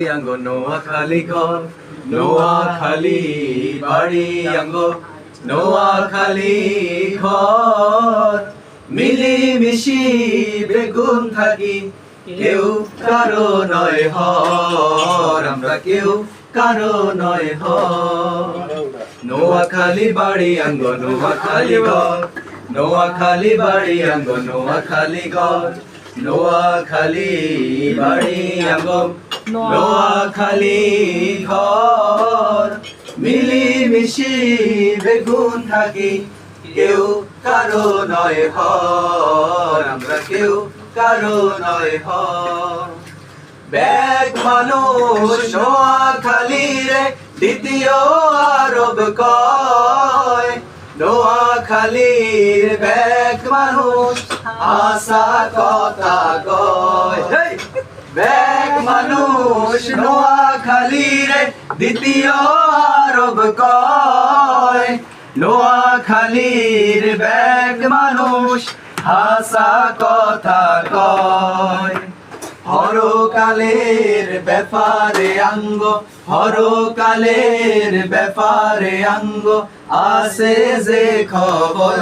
আঙ্গ, নোয়া খালি ঘর, নোয়া খালি বাড়ি আঙ্গ, নোয়া খালি ঘর। মিলি মিশি বেগুন থাকি, কেউ কারও নয় হর, আমরা কেউ কারও নয় হর। নোয়া খালি বাড়ি আঙ্গ, নোয়া খালি ঘর, নোয়া খালি বাড়ি আঙ্গ, নোয়া খালি ঘর, নোয়া খালি বাড়ি আঙ্গ। নোয়া খালি ঘর। মিলি মিশি বেগুন থাকি, কেউ কারও নয় হর আমরা কেউ কারও নয় হর ব্যাগ মানুষ নোয়াখালি রে, দ্বিতীয় আরব কয়। নোয়া খালির ব্যাগ মানুষ আশা কথা কয় হেই! ব্যাগ মানুষ ব্যাগ মানুষ হাসা কথা কয়। হরকালের ব্যাপারে অঙ্গ হরকালের ব্যাপারে অঙ্গ আসে যে খবর।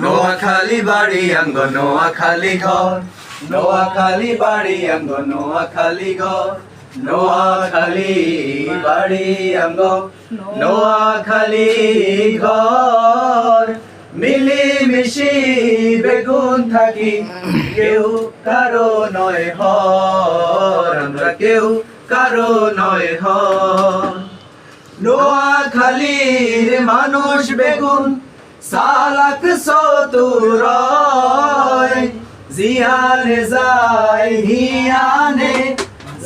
নোয়া খালি বাড়ি অঙ্গ নোয়া খালি ঘর। নোয়া খালি বাড়ি অঙ্গ নোয়া খালি ঘর নোয়া খালি বাড়ি অঙ্গ নোয়া খালি ঘর। মিলি মিশি বেগুন থাকি, কেউ কারও নয় হর, আমরা কেউ কারও নয় হর। নোয়া খালির মানুষ বেগুন, সালাক সতুরয় জিয়ানে যায় হিয়ানে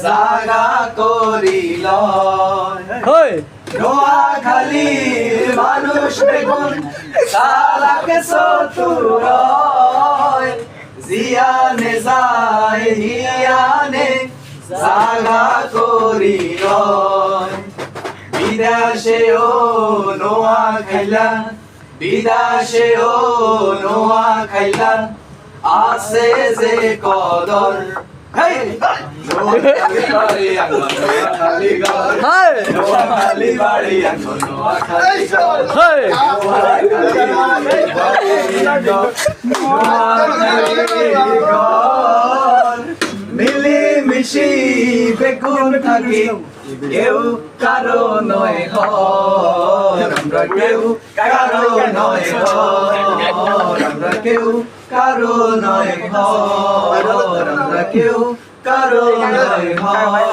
জাগা করিল। নোয়া খালির মানুষ বেগুন সালাক সতুরয় জিয়ানে যায় হিয়ানে জাগা করিল। বিদেশে ও নোয়া খাইলা বিদেশে ও নোয়া খাইলা। আছে যে কদর। মিলি মিশি বেগুন থাকি কেউ কারও নয় হর আমরা কেউ কারও নয় আমরা কেউ কারও নয় আমরা কেউ কারও নয়